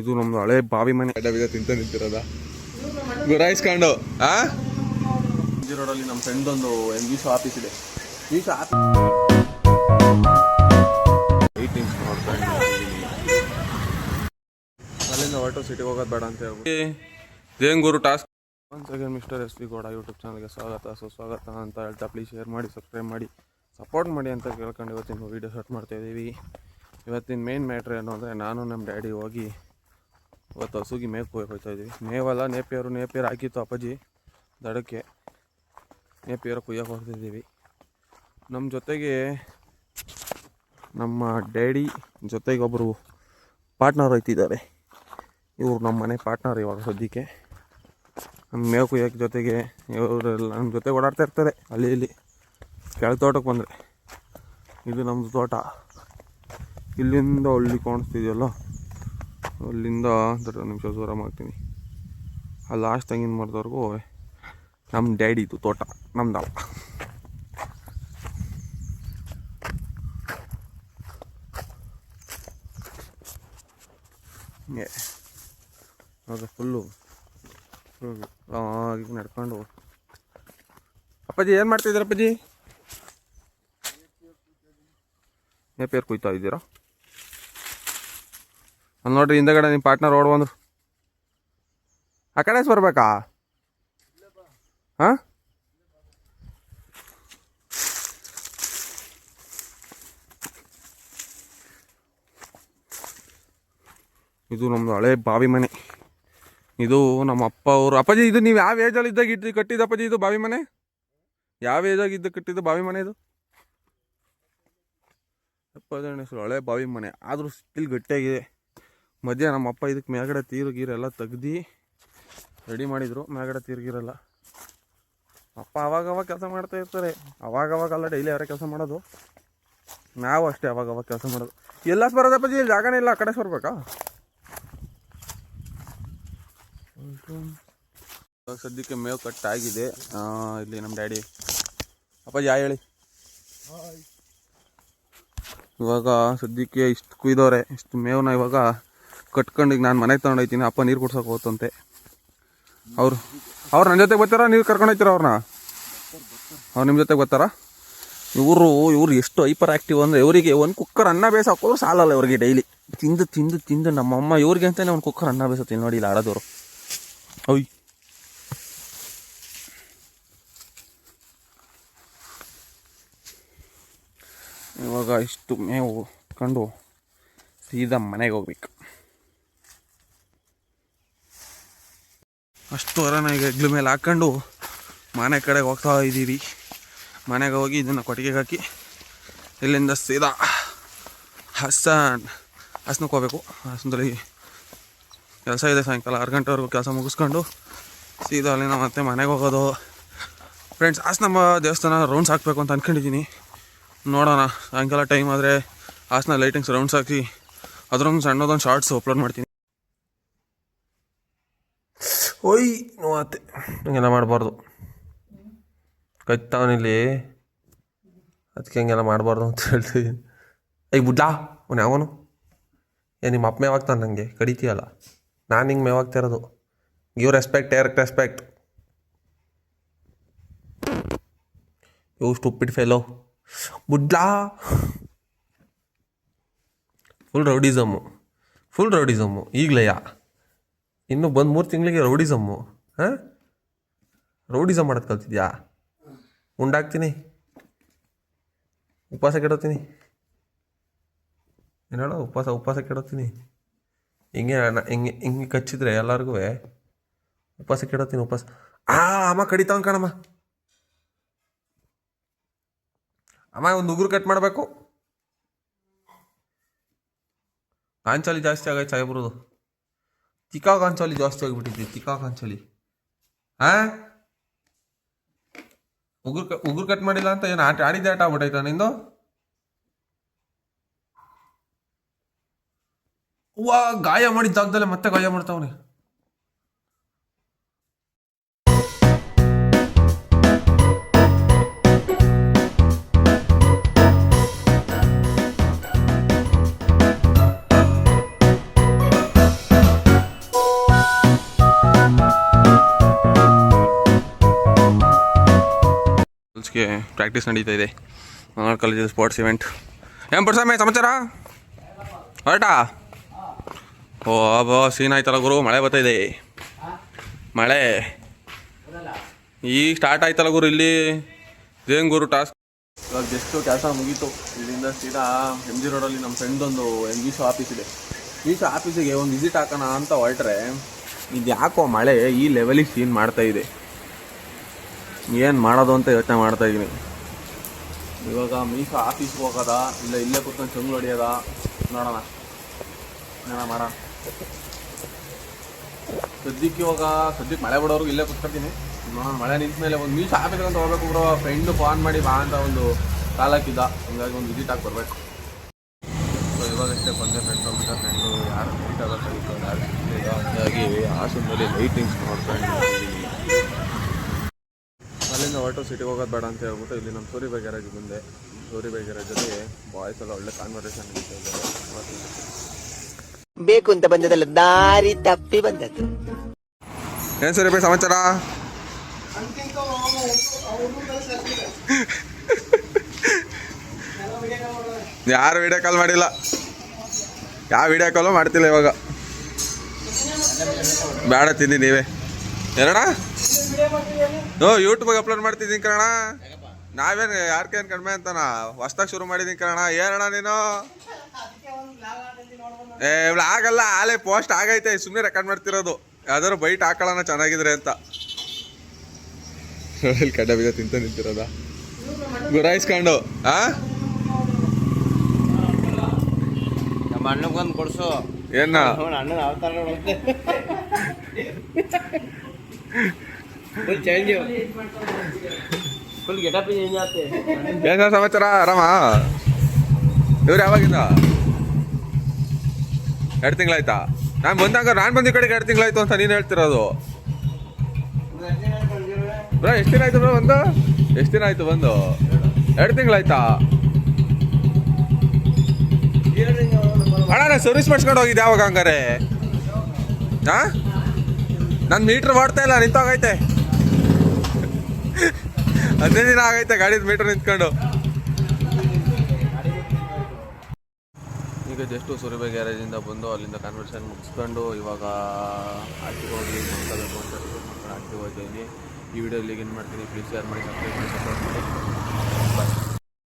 ಇದು ನಮ್ದು ಹಳೆ ಬಾವಿ ಮನೆ. ತಿಂತ ನಿಂತಿರೋದ? ಗುರಾಯಿಸ್ಕೊಂಡು ಆ? ಜಿ ರೋಡಲ್ಲಿ ನಮ್ಮ ಫ್ರೆಂಡ್ ಒಂದು ಎನ್ ಜಿ ಮೀಶೋ ಆಫೀಸ್ ಇದೆ. ಅಲ್ಲಿಂದ ಹೊರಟು ಸಿಟಿಗೆ ಹೋಗೋದು ಬೇಡ ಅಂತ ಹೇಳ್ಬಿಟ್ಟು. ಜೇನ್ ಗುರು task once second mister S V Gowda YouTube ಚಾನಲ್ಗೆ ಸ್ವಾಗತ ಸುಸ್ವಾಗತ ಅಂತ ಹೇಳ್ತಾ ಪ್ಲೀಸ್ ಶೇರ್ ಮಾಡಿ ಸಬ್ಸ್ಕ್ರೈಬ್ ಮಾಡಿ ಸಪೋರ್ಟ್ ಮಾಡಿ ಅಂತ ಕೇಳ್ಕೊಂಡು ಇವತ್ತಿನ ವೀಡಿಯೋ ಸ್ಟಾರ್ಟ್ ಮಾಡ್ತಾ ಇದ್ದೀವಿ. ಇವತ್ತಿನ ಮೇನ್ ಮ್ಯಾಟ್ರ್ ಏನು ಅಂದರೆ ನಾನು ನಮ್ಮ ಡ್ಯಾಡಿ ಹೋಗಿ ಇವತ್ತು ಹಸುಗಿ ಮೇಕ್ ಹೋಗ್ತಾ ಇದ್ದೀವಿ ಮೇವಲ್ಲ, ನೇಪಿಯರು ನೇಪಿಯರು ಹಾಕಿತ್ತು ಅಪ್ಪಾಜಿ. ದಡಕ್ಕೆ ನೇಪಿಯರು ಕುಯ್ಯಕ್ಕೆ ಹೋಗ್ತಿದ್ದೀವಿ ನಮ್ಮ ಜೊತೆಗೆ ನಮ್ಮ ಡ್ಯಾಡಿ, ಜೊತೆಗೆ ಒಬ್ಬರು ಪಾರ್ಟ್ನರ್ ಹೋಯ್ತಿದ್ದಾರೆ ಇವರು ನಮ್ಮ ಮನೆ ಪಾರ್ಟ್ನರ್ ಇವಾಗ ಸದ್ಯಕ್ಕೆ. ನಮ್ಮ ಮೇವು ಕುಯ್ಯೋಕ್ಕೆ ಜೊತೆಗೆ ಇವರೆಲ್ಲ ನಮ್ಮ ಜೊತೆ ಓಡಾಡ್ತಾ ಇರ್ತಾರೆ. ಅಲ್ಲಿ ಇಲ್ಲಿ ಕೆಳ ತೋಟಕ್ಕೆ ಬಂದರೆ. ಇದು ನಮ್ಮದು ತೋಟ. ಇಲ್ಲಿಂದ ಹಳ್ಳಿ ಕಾಣಿಸ್ತಿದೆಯಲ್ಲ? ಅಲ್ಲಿಂದ ದೊಡ್ಡ ನಿಮಿಷ ದೂರ ಮಾಡ್ತೀನಿ ಆ ಲಾಸ್ಟ್ ತೆಂಗಿನ ಮರದವ್ರಿಗೂ ನಮ್ಮ ಡ್ಯಾಡಿದು ತೋಟ ನಮ್ದಲ್ಲ ಹಿಂಗೆ. ಅದು ಫುಲ್ಲು ಆಗಿ ನಡ್ಕೊಂಡು ಅಪ್ಪಾಜಿ, ಏನು ಮಾಡ್ತಿದ್ದೀರ ಅಪ್ಪಾಜಿ? ನೇಪಿಯರ್ ಕುಯ್ತಾ ಇದ್ದೀರಾ? ಅಲ್ಲಿ ನೋಡ್ರಿ ಹಿಂದಗಡೆ ನಿಮ್ಮ ಪಾರ್ಟ್ನರ್ ಓಡ್ ಬಂದ್ರು. ಆ ಕಡೆ ಬರ್ಬೇಕಾ? ಹಾಂ? ಇದು ನಮ್ಮದು ಹಳೆ ಬಾವಿ ಮನೆ. ಇದು ನಮ್ಮ ಅಪ್ಪ ಅವರು ಅಪ್ಪಾಜಿ, ಇದು ನೀವು ಯಾವ ಏಜಲ್ಲಿ ಇದ್ದಾಗ ಇಟ್ಟು ಕಟ್ಟಿದ ಅಪ್ಪಾಜಿ ಇದು ಬಾವಿ ಮನೆ? ಯಾವ ಏಜಾಗಿ ಇದ್ದ ಕಟ್ಟಿದ್ದು ಬಾವಿ ಮನೆ ಇದು? ಅಪ್ಪಾಜಿ ಹಳೆ ಬಾವಿ ಮನೆ. ಆದರೂ ಸ್ಟಿಲ್ ಗಟ್ಟಿಯಾಗಿದೆ. ಮಧ್ಯ ನಮ್ಮಪ್ಪ ಇದಕ್ಕೆ ಮೇಲ್ಗಡೆ ತೀರು ಗೀರೆಲ್ಲ ತೆಗ್ದು ರೆಡಿ ಮಾಡಿದರು. ಮೇಲ್ಗಡೆ ತೀರು ಗೀರೆಲ್ಲ ಅಪ್ಪ ಅವಾಗ ಅವಾಗ ಕೆಲಸ ಮಾಡ್ತಾ ಇರ್ತಾರೆ. ಅವಾಗ ಅವಾಗ ಅಲ್ಲ ಡೈಲಿ ಅವರೇ ಕೆಲಸ ಮಾಡೋದು. ನಾವು ಅಷ್ಟೇ ಅವಾಗ ಅವಾಗ ಕೆಲಸ ಮಾಡೋದು. ಎಲ್ಲ ಬರೋದಪ್ಪಾಜಿ ಇಲ್ಲಿ ಜಾಗನೇ ಇಲ್ಲ ಆ ಕಡೆ ಇವಾಗ ಸದ್ಯಕ್ಕೆ ಮೇವು ಕಟ್ ಆಗಿದೆ. ಇಲ್ಲಿ ನಮ್ಮ ಡ್ಯಾಡಿ. ಅಪ್ಪಾಜಿ ಯಾ ಹೇಳಿ. ಇವಾಗ ಸದ್ಯಕ್ಕೆ ಇಷ್ಟು ಕುಯ್ದವ್ರೆ ಇಷ್ಟು ಮೇವನ್ನ ಇವಾಗ ಕಟ್ಕೊಂಡು ಈಗ ನಾನು ಮನೆಗೆ ತೊಗೊಂಡೋಗ್ತೀನಿ ಅಪ್ಪ ನೀರು ಕುಡ್ಸೋಕೆ ಹೋತಂತೆ. ಅವ್ರು ಅವ್ರು ನನ್ನ ಜೊತೆಗೆ ಬರ್ತಾರ? ನೀರು ಕರ್ಕೊಂಡು ಹೋಗ್ತೀರ ಅವ್ರನ್ನ? ಅವ್ರು ನಿಮ್ಮ ಜೊತೆಗೆ ಬರ್ತಾರ? ಇವರು, ಇವ್ರು ಎಷ್ಟು ಹೈಪರ್ ಆ್ಯಕ್ಟಿವ್ ಅಂದರೆ ಇವರಿಗೆ ಒಂದು ಕುಕ್ಕರ್ ಅನ್ನ ಬೇಸ ಹಾಕೋದು ಸಾಲಲ್ಲ ಇವ್ರಿಗೆ ಡೈಲಿ ತಿಂದು ತಿಂದು ತಿಂದು ನಮ್ಮಮ್ಮ ಇವ್ರಿಗೆ ಅಂತಲೇ ಒಂದು ಕುಕ್ಕರ್ ಅನ್ನ ಬೇಸ ನೋಡಿ ಇಲ್ಲಿ ಆಡೋದವರು. ಅಯ್ಯ ಇವಾಗ ಇಷ್ಟು ಮೇವು ಕಂಡು ಸೀದಾ ಮನೆಗೆ ಹೋಗ್ಬೇಕು. ಅಷ್ಟು ಈಗ ಹೆಗ್ಲ ಮೇಲೆ ಹಾಕ್ಕೊಂಡು ಮನೆ ಕಡೆಗೆ ಹೋಗ್ತಾ ಇದ್ದೀವಿ. ಮನೆಗೆ ಹೋಗಿ ಇದನ್ನು ಕೊಟ್ಟಿಗೆಗೆ ಹಾಕಿ ಇಲ್ಲಿಂದ ಸೀದಾ ಹಸನ್ ಹಸ್ನಕ್ಕೆ ಹೋಗ್ಬೇಕು. ಹಸನದಲ್ಲಿ ಕೆಲಸ ಇದೆ ಸಾಯಂಕಾಲ ಆರು ಗಂಟೆವರೆಗೂ ಕೆಲಸ ಮುಗಿಸ್ಕೊಂಡು ಸೀದಾ ಅಲ್ಲಿಂದ ಮತ್ತೆ ಮನೆಗೆ ಹೋಗೋದು. ಫ್ರೆಂಡ್ಸ್ ಹಾಸನಮ್ಮ ದೇವಸ್ಥಾನ ರೌಂಡ್ಸ್ ಹಾಕಬೇಕು ಅಂತ ಅಂದ್ಕೊಂಡಿದ್ದೀನಿ ನೋಡೋಣ, ಸಾಯಂಕಾಲ ಟೈಮ್ ಆದರೆ ಹಾಸನ ಲೈಟಿಂಗ್ಸ್ ರೌಂಡ್ಸ್ ಹಾಕಿ ಅದರೊಂದು ಸಣ್ಣದೊಂದು ಶಾರ್ಟ್ಸ್ ಅಪ್ಲೋಡ್ ಮಾಡ್ತೀನಿ. ನೋವಾತೆ ಹಂಗೆಲ್ಲ ಮಾಡಬಾರ್ದು. ಕೈತಾವನಿಲ್ಲಿ ಅದಕ್ಕೆ ಹಂಗೆಲ್ಲ ಮಾಡಬಾರ್ದು ಅಂತ ಹೇಳ್ತೀವಿ ಈಗ ಬುಡ್ಲಾ, ಅವನು ಯಾವನು? ಏ ನಿಮ್ಮ ಅಪ್ಪ ಮೇವಾಗ್ತಾನೆ ನನಗೆ ಕಡಿತೀಯಲ್ಲ ನಾನು ಹಿಂಗೆ ಮೇವಾಗ್ತಾ ಇರೋದು. Give respect direct respect you stupid fellow ಬುಡ್ಲಾ. Full rowdyism full rowdyism ಈಗಲೇಯ ಇನ್ನು ಬಂದು ಮೂರು ತಿಂಗಳಿಗೆ ರೌಡಿಸಮ್ಮು ಹಾಂ? ರೌಡಿಸಮ್ ಮಾಡೋದು ಕಲ್ತಿದ್ಯಾ? ಉಂಡಾಗ್ತೀನಿ. ಉಪವಾಸ ಕೆಡೋತೀನಿ. ಏನು ಉಪವಾಸ ಉಪವಾಸ ಕೆಡೋತೀನಿ. ಹಿಂಗೆ ಹಿಂಗೆ ಹಿಂಗೆ ಕಚ್ಚಿದ್ರೆ ಎಲ್ಲರಿಗೂ ಉಪವಾಸ ಕೆಡೋತೀನಿ, ಉಪವಾಸ. ಆ, ಅಮ್ಮ ಕಡಿತಾವನ್ ಕಣಮ್ಮ. ಅಮ್ಮ, ಒಂದು ಉಗುರು ಕಟ್ ಮಾಡಬೇಕು. ಕಾಂಚಾಲಿ ಜಾಸ್ತಿ ಆಗೈತೆ ಸಾಯಿಬ್ರದು ಚಿಕ್ಕ ಕಾಂಚಾಲಿ ಜಾಸ್ತಿ ಆಗಿಬಿಟ್ಟಿದ್ದೆ ಚಿಕ್ಕ ಕಾಂಚಾಲಿ ಹಾ ಉಗುರು ಉಗುರು ಕಟ್ ಮಾಡಿಲ್ಲ ಅಂತ ಏನು ಆಟ ಆಡಿದ್ದೆ ಆಟ ಆಗ್ಬಿಟ್ಟೈತ ನಿಂದು? ಗಾಯ ಮಾಡಿದ ಜಾಗದಲ್ಲೇ ಮತ್ತೆ ಗಾಯ ಮಾಡ್ತಾವನೆ. ಓಕೆ ಪ್ರಾಕ್ಟೀಸ್ ನಡೀತಾ ಇದೆ. ಕಾಲೇಜಲ್ಲಿ ಸ್ಪೋರ್ಟ್ಸ್ ಇವೆಂಟ್ ಏನು ಪಡ್ಸಮ್ಮೆ ಸಮಾಚಾರ? ಹೊರಟಾ? ಓ ಅಬ್ಬೋ ಸೀನ್ ಆಯ್ತಲ್ಲ ಗುರು, ಮಳೆ ಬರ್ತಾ ಇದೆ. ಮಳೆ. ಈಗ ಸ್ಟಾರ್ಟ್ ಆಯ್ತಲ್ಲ ಗುರು ಇಲ್ಲಿ. ಇದೇನು ಗುರು ಟಾಸ್ಕ್ ಇವಾಗ ಜಸ್ಟ್ ಕೆಲಸ ಮುಗೀತು. ಇಲ್ಲಿಂದ ಸೀದಾ ಎಂ ಜಿ ರೋಡಲ್ಲಿ ನಮ್ಮ ಫ್ರೆಂಡ್ದೊಂದು ಎಂ ಜಿ ಸೊ ಆಫೀಸ್ ಇದೆ. ಈ ಶೋ ಆಫೀಸಿಗೆ ಒಂದು ವಿಸಿಟ್ ಹಾಕೋಣ ಅಂತ ಹೊರಟ್ರೆ ಇದು ಯಾಕೋ ಮಳೆ ಈ ಲೆವೆಲಿಗೆ ಸೀನ್ ಮಾಡ್ತಾ ಇದೆ. ಏನು ಮಾಡೋದು ಅಂತ ಯೋಚನೆ ಮಾಡ್ತಾ ಇದ್ದೀನಿ ಇವಾಗ ಮೀಸ ಆಫೀಸ್ಗೆ ಹೋಗೋದ? ಇಲ್ಲ ಇಲ್ಲೇ ಕೂತ್ಕೊಂಡು ಚಂಗ್ಳು ಹೊಡಿಯೋದ? ನೋಡೋಣ. ಏನೋ ಮಾಡೋಣ ಸದ್ಯಕ್ಕೆ ಇವಾಗ, ಸದ್ಯಕ್ಕೆ ಮಳೆ ಬಿಡೋರ್ಗು ಇಲ್ಲೇ ಕೂತ್ಕೊತೀನಿ ನೋಡೋಣ, ಮಳೆ ನಿಂತ ಮೇಲೆ ಒಂದು ಮೀಸ ಆಫೀಸ್ ಅಂತ ಹೋಗ್ಬೇಕು ಬ್ರೋ ಫ್ರೆಂಡು ಫೋನ್ ಮಾಡಿ ಬಾ ಅಂತ ಒಂದು ಕಾಲ್ ಹಾಕಿದ್ದ. ಹಂಗಾಗಿ ಒಂದು ವಿಸಿಟ್ ಆಗಿ ಬರಬೇಕು. ಸೊ ಇವಾಗಷ್ಟೇ ಬಂದೆ ಫ್ರೆಂಡ್ ಅಂತ ಫ್ರೆಂಡು ಯಾರು ಮೀಟ್ ಆಗೋಕ್ಕಾಗಿತ್ತು ಹಂಗಾಗಿ ಹಾಸನದಲ್ಲಿ ಲೈಟಿಂಗ್ಸ್ ನೋಡ್ಕೊಂಡು ಇದ್ದೀವಿ. ಆಟೋ ಸಿಟಿಗೆ ಹೋಗೋದು ಬೇಡ ಅಂತ ಹೇಳ್ಬಿಟ್ಟು ಇಲ್ಲಿ ನಮ್ಮ ಸೂರಿಬಾಯಿ ಗ್ಯಾರೇಜ್ ಬಂದೆ ಬಗೆರಾ ಜೊತೆ ಬಾಯ್ಸ್ ಎಲ್ಲ ಒಳ್ಳೆ ಕಾನ್ವರ್ಸೇಷನ್ ಬೇಕು ಅಂತ ಬಂದದಲ್ಲ ದಾರಿ ತಪ್ಪಿ ಬಂದದ್ದು. ಏನು ಬೈ ಸಮಾಚಾರ? ಯಾರು ವಿಡಿಯೋ ಕಾಲ್ ಮಾಡಿಲ್ಲ? ಯಾವ ವಿಡಿಯೋ ಕಾಲು ಮಾಡ್ತಿಲ್ಲ ಇವಾಗ? ಬೇಡ ತಿಂದಿ ನೀವೇ. ಏನಣ್ಣ ಓ ಯೂಟ್ಯೂಬ್ಗೆ ಅಪ್ಲೋಡ್ ಮಾಡ್ತಿದ್ದೀನಿ ಕಣ ನಾವೇನು ಯಾರ್ಕೇನು ಕಡಿಮೆ ಅಂತಾನ? ಹೊಸ್ದಾಗಿ ಶುರು ಮಾಡಿದೀನಿ ಕಣ ಏನಣ್ಣ ನೀನು? ಏ ಆಗಲ್ಲ ಆಲೆ ಪೋಸ್ಟ್ ಆಗೈತೆ. ಸುಮ್ಮನೆ ರೆಕಾರ್ಡ್ ಮಾಡ್ತಿರೋದು. ಯಾವ್ದಾದ್ರು ಬೈಟ್ ಹಾಕೊಳ್ಳೋಣ ಚೆನ್ನಾಗಿದ್ರೆ ಅಂತ. ಇಲ್ಲಿ ಕಡ್ಡ ಬೀಜ ತಿಂತ ನಿಂತಿರೋದ? ಗುರಾಯಿಸ್ಕೊಂಡು ಆ? ನಮ್ಮ ಅಣ್ಣಗೊಂದು ಕೊಡ್ಸು. ಏನ? ಅಣ್ಣನ ಅವತಾರ full change full getup change ಆಗ್ತದೆ ಏನ ಸಮಾಚಾರ? ಆರಾಮ? ಇವ್ರು ಯಾವಾಗಿಂದ? ಎರಡು ತಿಂಗಳಾಯ್ತಾ? ನಾನು ಬಂದಾಗ ನಾನು ಬಂದ ಕಡೆಗೆ ಎರಡು ತಿಂಗಳಾಯ್ತು ಅಂತ ನೀನು ಹೇಳ್ತಿರೋದು. ಬ್ರೋ ಎಷ್ಟು ದಿನ ಆಯ್ತು ಬ್ರೋ ಬಂದು? ಎಷ್ಟು ದಿನ ಆಯ್ತು ಬಂದು? ಎರಡು ತಿಂಗಳಾಯ್ತಾ? ಅಣ್ಣ ನಾನು ಸರ್ವಿಸ್ ಮಾಡಿಸ್ಕೊಂಡು ಹೋಗಿದ್ದೆ ಯಾವಾಗ ಹಂಗಾರೆ? ಹಾ ನನ್ನ ಮೀಟ್ರ್ ಮಾಡ್ತಾ ಇಲ್ಲ ನಿಂತೋಗೈತೆ ಹದಿನೈದು ದಿನ ಆಗೈತೆ ಗಾಡಿದ ಮೀಟರ್ ನಿಂತ್ಕೊಂಡು. ಈಗ ಜಸ್ಟ್ ಸುರಿಬೆ ಗ್ಯಾರೇಜಿಂದ ಬಂದು ಅಲ್ಲಿಂದ ಕನ್ವರ್ಷನ್ ಮುಗಿಸ್ಕೊಂಡು ಇವಾಗ ಆಕ್ಟಿವ್ ಹೋಗಿ ಅಂತ ಹೋಗ್ತೀನಿ ಈ ವಿಡಿಯೋ ಇಲ್ಲಿಗೆ ಏನು ಮಾಡ್ತೀನಿ. ಪ್ಲೀಸ್ ಶೇರ್ ಮಾಡಿ ಸಬ್ಸ್ಕ್ರೈಬ್ ಮಾಡಿ ಸಪೋರ್ಟ್ ಮಾಡಿ. ಬಾಯ್